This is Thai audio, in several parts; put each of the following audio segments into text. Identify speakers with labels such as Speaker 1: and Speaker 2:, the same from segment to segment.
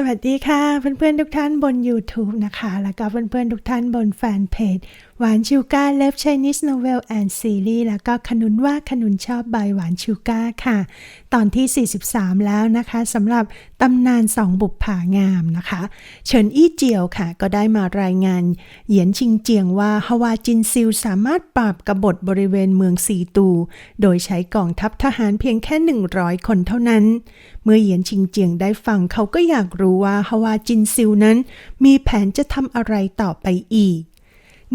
Speaker 1: สวัสดีค่ะ เพื่อนๆทุกท่านบน YouTube นะคะ แล้วก็เพื่อนๆทุกท่านบนแฟนเพจหวานชูก้าเลิฟ Chinese Novel and Series แล้วก็ขนุนว่าขนุนชอบใบหวานชูก้าค่ะ ตอนที่ 43 แล้วนะคะสำหรับตำนานสองบุปผางามนะคะ เฉินอี้เจียวค่ะ ก็ได้มารายงาน เหยียนชิงเจียงว่าฮาวาจินซิลสามารถปราบกบฏบริเวณเมืองซีตู โดยใช้กองทัพทหารเพียงแค่ 100 คนเท่านั้นเมื่อเหยียนชิงเจียงได้ฟังเขาก็อยากรู้ว่าฮาวาจินซิวนั้น มีแผนจะทำอะไรต่อไปอีก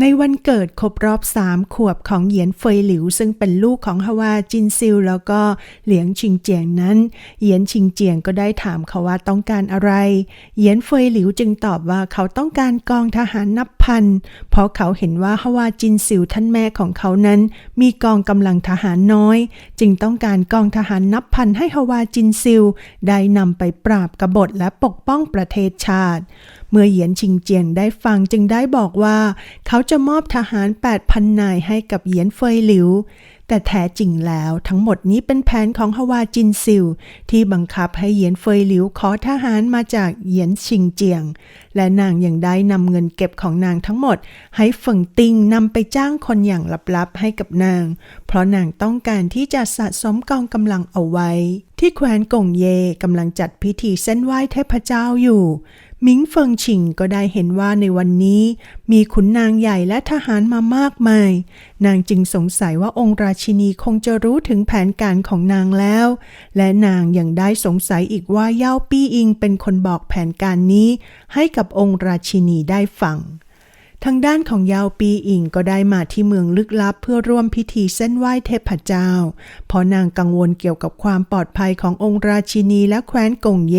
Speaker 1: ในวันเกิดครบรอบ3ขวบของเหยียนเฟยหลิว ซึ่งเป็นลูกของฮาวาจินซิล แล้วก็เหลียงชิงเจียงนั้น เหยียนชิงเจียงก็ได้ถามเขาว่าต้องการอะไร เหยียนเฟยหลิวจึงตอบว่าเขาต้องการกองทหารนับพัน เพราะเขาเห็นว่าฮาวาจินซิลท่านแม่ของเขานั้น มีกองกำลังทหารน้อย จึงต้องการกองทหารนับพันให้ฮาวาจินซิล ได้นำไปปราบกบฏและปกป้องประเทศชาติ เมื่อเหยียนชิงเจียงได้ฟังจึงได้บอกว่า เขาจะมอบทหาร 8,000 นายให้กับเหยียนเฟยหลิว แต่แท้จริงแล้วทั้งหมดนี้เป็นแผนของฮวาจินซิลที่บังคับให้เหยียนเฟยหลิวขอทหารมาจากเหยียนชิงเจียง และนางยังได้นำเงินเก็บของนางทั้งหมด ให้เฟิงติงนำไปจ้างคนอย่างลับๆให้กับนาง เพราะนางต้องการที่จะสะสมกองกำลังเอาไว้ที่แคว้นกงเยกำลังจัดพิธีเส้นไหว้เทพเจ้าอยู่ มิงเฟิงชิงก็ได้เห็นว่าในวันนี้ มีขุนนางใหญ่และทหารมามากมาย นางจึงสงสัยว่าองค์ราชินีคงจะรู้ถึงแผนการของนางแล้ว และนางยังได้สงสัยอีกว่าเย่าปี้อิงเป็นคนบอกแผนการนี้ ให้กับองค์ราชินีได้ฟัง ทางด้านของยาวปีอิงก็ได้มาที่เมืองลึกลับเพื่อร่วมพิธีเส้นไหว้เทพเจ้า เพราะนางกังวลเกี่ยวกับความปลอดภัยขององค์ราชินีและแคว้นกงเย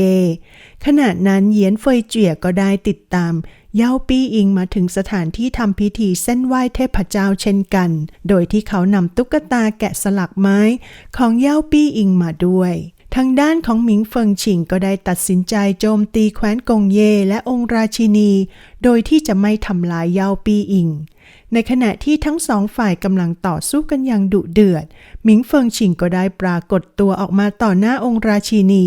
Speaker 1: ขณะนั้นเหยียนเฟยเจียก็ได้ติดตามเย่าปี้อิงมาถึงสถานที่ทำพิธีเส้นไหว้เทพเจ้าเช่นกัน โดยที่เขานำตุ๊กตาแกะสลักไม้ของเย่าปี้อิงมาด้วย ทางด้านของหมิงเฟิงชิงก็ได้ตัดสินใจโจมตีแคว้นกงเย่และองค์ราชินี โดยที่จะไม่ทำลายเยาปีอิง ในขณะที่ทั้งสองฝ่ายกำลังต่อสู้กันอย่างดุเดือด หมิงเฟิงชิงก็ได้ปรากฏตัวออกมาต่อหน้าองค์ราชินี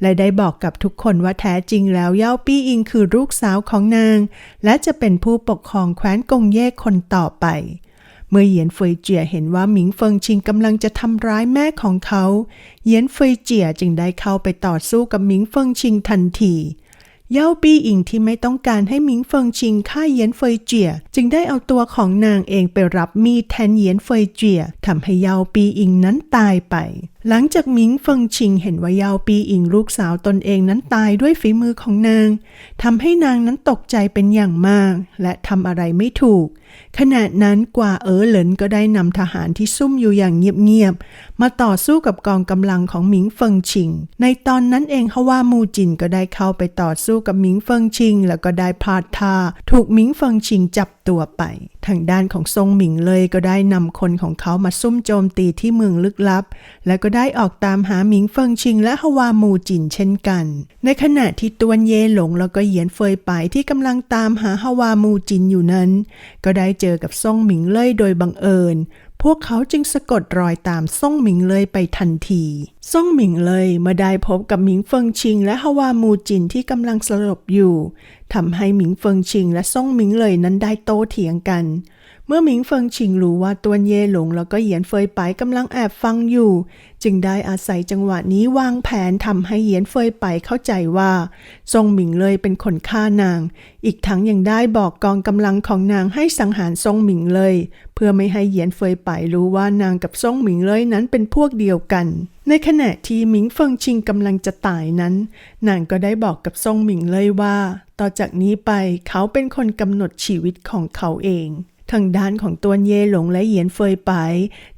Speaker 1: และได้บอกกับทุกคนว่าแท้จริงแล้วเย่าปี้อิงคือลูกสาวของนาง และจะเป็นผู้ปกครองแคว้นกงเย่คนต่อไป เมื่อเหยียนเฟยเจียเห็นว่าหมิงเฟิงชิงกำลังจะทำร้ายแม่ของเขา เหยียนเฟยเจียจึงได้เข้าไปต่อสู้กับหมิงเฟิงชิงทันทีเย่าปี้อิงที่ไม่ต้องการให้หมิงเฟิงชิงฆ่าเหยียนเฟยเจีย จึงได้เอาตัวของนางเองไปรับมีดแทนเหยียนเฟยเจียทำให้เย่าปี้อิงนั้นตายไป หลังจากหมิงเฟิงชิงเห็นว่าย่าปี้อิงลูกสาวตนเองนั้นตายด้วยฝีมือของนางทำให้นางนั้นตกใจเป็นอย่างมาก และทำอะไรไม่ถูก ขณะนั้นกว่าเอ๋อเหลินก็ได้นำทหารที่ซุ่มอยู่อย่างเงียบๆมาต่อสู้กับกองกำลังของหมิงเฟิงชิง ในตอนนั้นเองฮาวามูจินก็ได้เข้าไปต่อสู้กับหมิงเฟิงชิง แล้วก็ได้พลาดท่าถูกหมิงเฟิงชิงจับตัวไป ทางด้านของทรงหมิงเลยก็ได้นำคนของเขามาซุ่มโจมตีที่เมืองลึกลับ และก็ได้ออกตามหาหมิงเฟิงชิงและฮวามูจินเช่นกัน ในขณะที่ตวนเย่หลงแล้วก็เหยียนเฟยไปที่กำลังตามหาฮวามูจินอยู่นั้น ก็ได้เจอกับซ่งหมิงเล่ยโดยบังเอิญพวกเขาจึงสะกดรอยตามซ่งหมิงเลยไปทันทีซ่งหมิงเลยเมื่อได้พบกับหมิงเฟิงชิง และฮวามูจินที่กำลังสลบอยู่ทำให้หมิงเฟิงชิง และซ่งหมิงเลยนั้นได้โต้เถียงกัน เมื่อหมิงเฟิงชิงรู้ว่าตวนเย่หลงแล้วก็เหยียนเฟยไปกำลังแอบฟังอยู่ จึงได้อาศัยจังหวะนี้วางแผนทำให้เหยียนเฟยไปเข้าใจว่าทรงหมิงเลยเป็นคนฆ่านาง อีกทั้งยังได้บอกกองกำลังของนางให้สังหารทรงหมิงเลย เพื่อไม่ให้เหยียนเฟยไปรู้ว่านางกับทรงหมิงเลยนั้นเป็นพวกเดียวกัน ในขณะที่หมิงเฟิงชิงกำลังจะตายนั้น นางก็ได้บอกกับทรงหมิงเลยว่า ต่อจากนี้ไปเขาเป็นคนกำหนดชีวิตของเขาเอง ทางด้านของตวนเย่หลงและเหยียนเฟยไป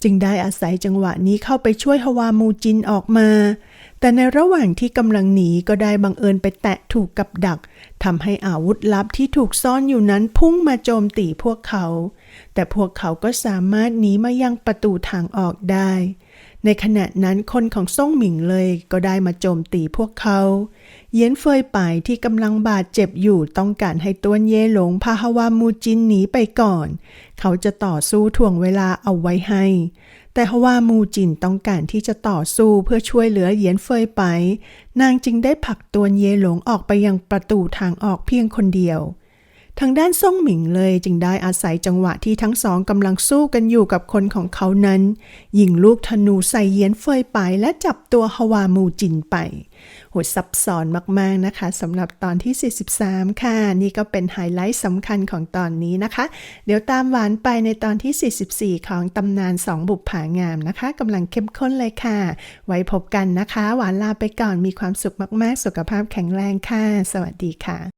Speaker 1: จึงได้อาศัยจังหวะนี้เข้าไปช่วยฮวามูจินออกมา แต่ในระหว่างที่กำลังหนีก็ได้บังเอิญไปแตะถูกกับดักทำให้อาวุธลับที่ถูกซ่อนอยู่นั้นพุ่งมาโจมตีพวกเขา แต่พวกเขาก็สามารถหนีมายังประตูทางออกได้ ในขณะนั้นคนของซ่งหมิงเลยก็ได้มาโจมตีพวกเขา เย็นเฟยไปที่กำลังบาดเจ็บอยู่ต้องการให้ต้วนเย่หลงพาฮาวามูจินหนีไปก่อน เขาจะต่อสู้ถ่วงเวลาเอาไว้ให้ แต่ฮาวามูจินต้องการที่จะต่อสู้เพื่อช่วยเหลือเหยียนเฟยไป นางจึงได้ผลักตัวเยหลงออกไปยังประตูทางออกเพียงคนเดียว ทางด้านซ่งหมิงเลยจึงได้อาศัยจังหวะที่ทั้งสองกำลังสู้กันอยู่กับคนของเขานั้น ยิงลูกธนูใส่เยียนเฟยไปและจับตัวฮวามูจินไปโหซับซ้อนมากๆนะคะสำหรับตอนที่ 43 ค่ะ นี่ก็เป็นไฮไลท์สำคัญของตอนนี้นะคะ เดี๋ยวตามหวานไปในตอนที่ 44 ของตำนานสองบุปผางามนะคะกำลังเข้มข้นเลยค่ะ ไว้พบกันนะคะ หวานลาไปก่อนมีความสุขมากๆ สุขภาพแข็งแรงค่ะ สวัสดีค่ะ